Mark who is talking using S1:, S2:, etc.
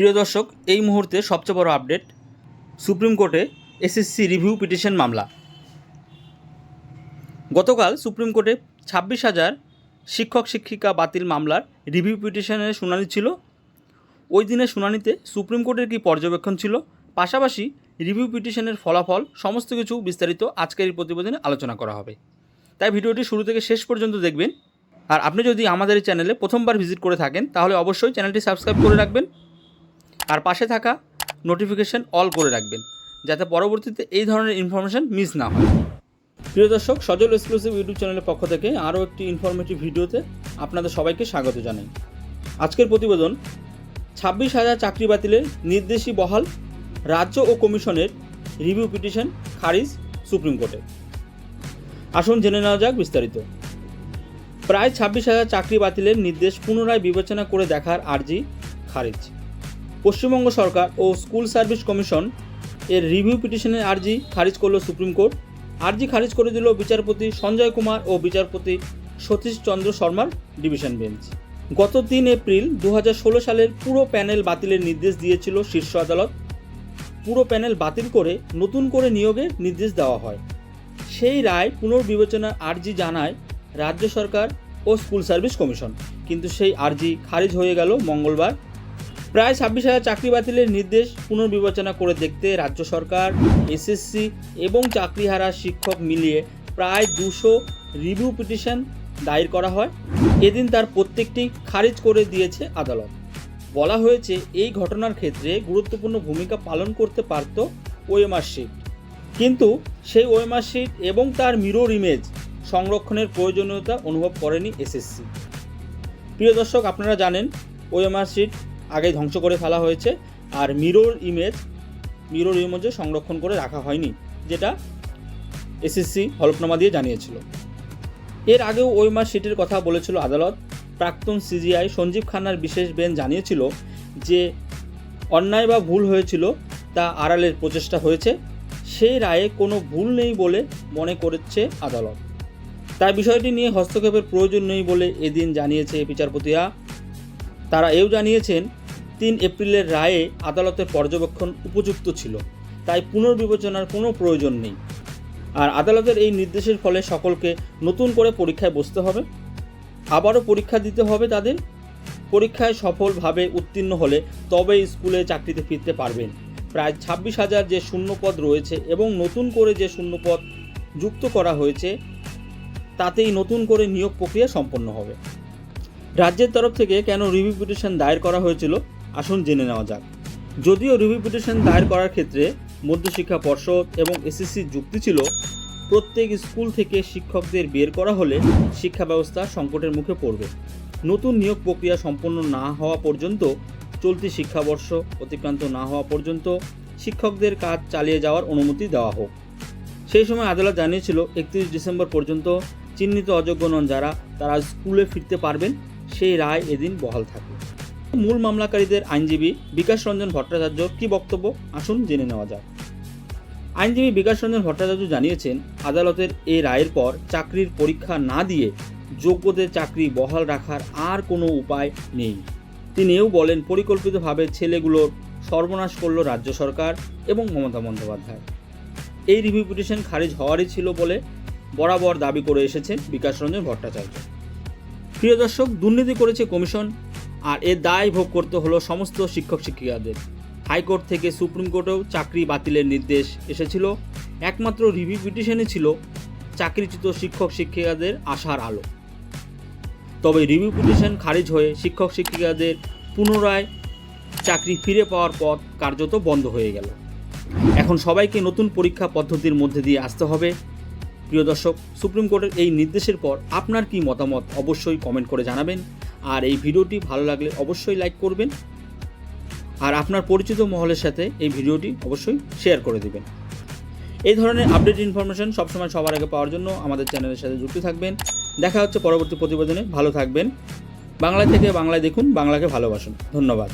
S1: প্রিয় দর্শক, এই মুহূর্তে সবচেয়ে বড় আপডেট সুপ্রিম কোর্টে এসএসসি রিভিউ পিটিশন মামলা। গতকাল সুপ্রিম কোর্টে ছাব্বিশ হাজার শিক্ষক, শিক্ষিকা বাতিল মামলার রিভিউ পিটিশনের শুনানি ছিল। ওই দিনের শুনানিতে সুপ্রিম কোর্টের কী পর্যবেক্ষণ ছিল, পাশাপাশি রিভিউ পিটিশনের ফলাফল, সমস্ত কিছু বিস্তারিত আজকের এই প্রতিবেদনে আলোচনা করা হবে। তাই ভিডিওটি শুরু থেকে শেষ পর্যন্ত দেখবেন। আর আপনি যদি আমাদের এই চ্যানেলে প্রথমবার ভিজিট করে থাকেন, তাহলে অবশ্যই চ্যানেলটি সাবস্ক্রাইব করে রাখবেন। আর পাশে থাকা নোটিফিকেশন অল করে রাখবেন, যাতে পরবর্তীতে এই ধরনের ইনফরমেশন মিস না হয়। প্রিয় দর্শক, সজল এক্সক্লুসিভ ইউটিউব চ্যানেলের পক্ষ থেকে আরও একটি ইনফরমেটিভ ভিডিওতে আপনাদের সবাইকে স্বাগত জানাই। আজকের প্রতিবেদন, ছাব্বিশ হাজার চাকরি বাতিলের নির্দেশী বহাল রাজ্য ও কমিশনের রিভিউ পিটিশন খারিজ সুপ্রিম কোর্টে। আসুন জেনে নেওয়া যাক বিস্তারিত। প্রায় ছাব্বিশ হাজার চাকরি বাতিলের নির্দেশ পুনরায় বিবেচনা করে দেখার আর্জি খারিজ। পশ্চিমবঙ্গ সরকার ও স্কুল সার্ভিস কমিশন এর রিভিউ পিটিশনের আর্জি খারিজ করল সুপ্রিম কোর্ট। আর্জি খারিজ করে দিল বিচারপতি সঞ্জয় কুমার ও বিচারপতি সতীশ চন্দ্র শর্মার ডিভিশন বেঞ্চ। গত তিন এপ্রিল দু হাজার ষোলো সালের পুরো প্যানেল বাতিলের নির্দেশ দিয়েছিল শীর্ষ আদালত। পুরো প্যানেল বাতিল করে নতুন করে নিয়োগের নির্দেশ দেওয়া হয়। সেই রায় পুনর্বিবেচনার আর্জি জানায় রাজ্য সরকার ও স্কুল সার্ভিস কমিশন। কিন্তু সেই আর্জি খারিজ হয়ে গেল মঙ্গলবার। প্রায় ছাব্বিশ হাজার চাকরি বাতিলের নির্দেশ পুনর্বিবেচনা করে দেখতে রাজ্য সরকার, এসএসসি এবং চাকরিহারা শিক্ষক মিলিয়ে প্রায় দুশো রিভিউ পিটিশন দায়ের করা হয়। এদিন তার প্রত্যেকটি খারিজ করে দিয়েছে আদালত। বলা হয়েছে, এই ঘটনার ক্ষেত্রে গুরুত্বপূর্ণ ভূমিকা পালন করতে পারত ওএমআর শিট। কিন্তু সেই ওএমআর শিট এবং তার মিরর ইমেজ সংরক্ষণের প্রয়োজনীয়তা অনুভব করেনি এসএসসি। প্রিয় দর্শক, আপনারা জানেন, ওএমআর শিট আগে ধ্বংস করে ফেলা হয়েছে। আর মিরর ইমেজ, মিরর ইমেজও সংরক্ষণ করে রাখা হয়নি, যেটা এসএসসি হলফনামা দিয়ে জানিয়েছিল। এর আগেও ওএমআর শিটের কথা বলেছিল আদালত। প্রাক্তন সিজিআই সঞ্জীব খান্নার বিশেষ বেঞ্চ জানিয়েছিল যে, অন্যায় বা ভুল হয়েছিল তা আড়ালের প্রচেষ্টা হয়েছে সেই রায়ে কোনো ভুল নেই বলে মনে করেছে আদালত। তাই বিষয়টি নিয়ে হস্তক্ষেপের প্রয়োজন নেই বলে এদিন জানিয়েছে বিচারপতিরা তারা এও জানিয়েছেন তিন এপ্রিলের রায়ে আদালতের পর্যবেক্ষণ উপযুক্ত ছিল, তাই পুনর্বিবেচনার কোনো প্রয়োজন নেই। আর আদালতের এই নির্দেশের ফলে সকলকে নতুন করে পরীক্ষায় বসতে হবে। আবারও পরীক্ষা দিতে হবে তাদের। পরীক্ষায় সফলভাবে উত্তীর্ণ হলে তবেই স্কুলে চাকরিতে ফিরতে পারবেন। প্রায় ছাব্বিশ হাজার যে শূন্যপদ রয়েছে এবং নতুন করে যে শূন্যপদ যুক্ত করা হয়েছে, তাতেই নতুন করে নিয়োগ প্রক্রিয়া সম্পন্ন হবে। রাজ্যের তরফ থেকে কেন রিভিউ পিটিশন দায়ের করা হয়েছিল? আসুন জেনে নেওয়া যাক। যদিও রিভিউ পিটিশন দায়ের করার ক্ষেত্রে মধ্যশিক্ষা পর্ষদ এবং এসএসসির যুক্তি ছিল, প্রত্যেক স্কুল থেকে শিক্ষকদের বের করা হলে শিক্ষা ব্যবস্থা সংকটের মুখে পড়বে। নতুন নিয়োগ প্রক্রিয়া সম্পন্ন না হওয়া পর্যন্ত, চলতি শিক্ষাবর্ষ অতিক্রান্ত না হওয়া পর্যন্ত শিক্ষকদের কাজ চালিয়ে যাওয়ার অনুমতি দেওয়া হোক। সেই সময় আদালত জানিয়েছিল, একত্রিশ ডিসেম্বর পর্যন্ত চিহ্নিত অযোগ্য নন যারা, তারা স্কুলে ফিরতে পারবেন, সেই রায় এদিন বহাল থাকে মূল মামলাকারীদের আইনজীবী বিকাশ রঞ্জন ভট্টাচার্য কি বক্তব্য? আসুন জেনে নেওয়া যাক। আইনজীবী বিকাশ রঞ্জন ভট্টাচার্য জানিয়েছেন, আদালতের এই রায়ের পর চাকরির পরীক্ষা না দিয়ে যোগ্যদের চাকরি বহাল রাখার আর কোনো উপায় নেই। তিনি এও বলেন, পরিকল্পিতভাবে ছেলেগুলোর সর্বনাশ করল রাজ্য সরকার এবং মমতা বন্দ্যোপাধ্যায়। এই রিভিউ পিটিশন খারিজ হওয়ারই ছিল বলে বরাবর দাবি করে এসেছেন বিকাশ রঞ্জন ভট্টাচার্য। প্রিয় দর্শক, দুর্নীতি করেছে কমিশন আর এর দায় ভোগ করতে হলো সমস্ত শিক্ষক শিক্ষিকাদের। হাইকোর্ট থেকে সুপ্রিম কোর্টেও চাকরি বাতিলের নির্দেশ এসেছিল। একমাত্র রিভিউ পিটিশনে ছিল চাকরিচ্যুত শিক্ষক শিক্ষিকাদের আশার আলো। তবে রিভিউ পিটিশন খারিজ হয়ে শিক্ষক শিক্ষিকাদের পুনরায় চাকরি ফিরে পাওয়ার পথ কার্যত বন্ধ হয়ে গেল। এখন সবাইকে নতুন পরীক্ষা পদ্ধতির মধ্যে দিয়ে আসতে হবে। প্রিয় দর্শক, সুপ্রিম কোর্টের এই নির্দেশের পর আপনার কি মতামত অবশ্যই কমেন্ট করে জানাবেন। আর এই ভিডিওটি ভালো লাগলে অবশ্যই লাইক করবেন। আর আপনার পরিচিত মহলের সাথে এই ভিডিওটি অবশ্যই শেয়ার করে দেবেন। এই ধরনের আপডেট ইনফরমেশন সবসময় সবার আগে পাওয়ার জন্য আমাদের চ্যানেলের সাথে যুক্ত থাকবেন। দেখা হচ্ছে পরবর্তী প্রতিবেদনে। ভালো থাকবেন। বাংলা থেকে বাংলায় দেখুন, বাংলাকে ভালোবাসুন। ধন্যবাদ।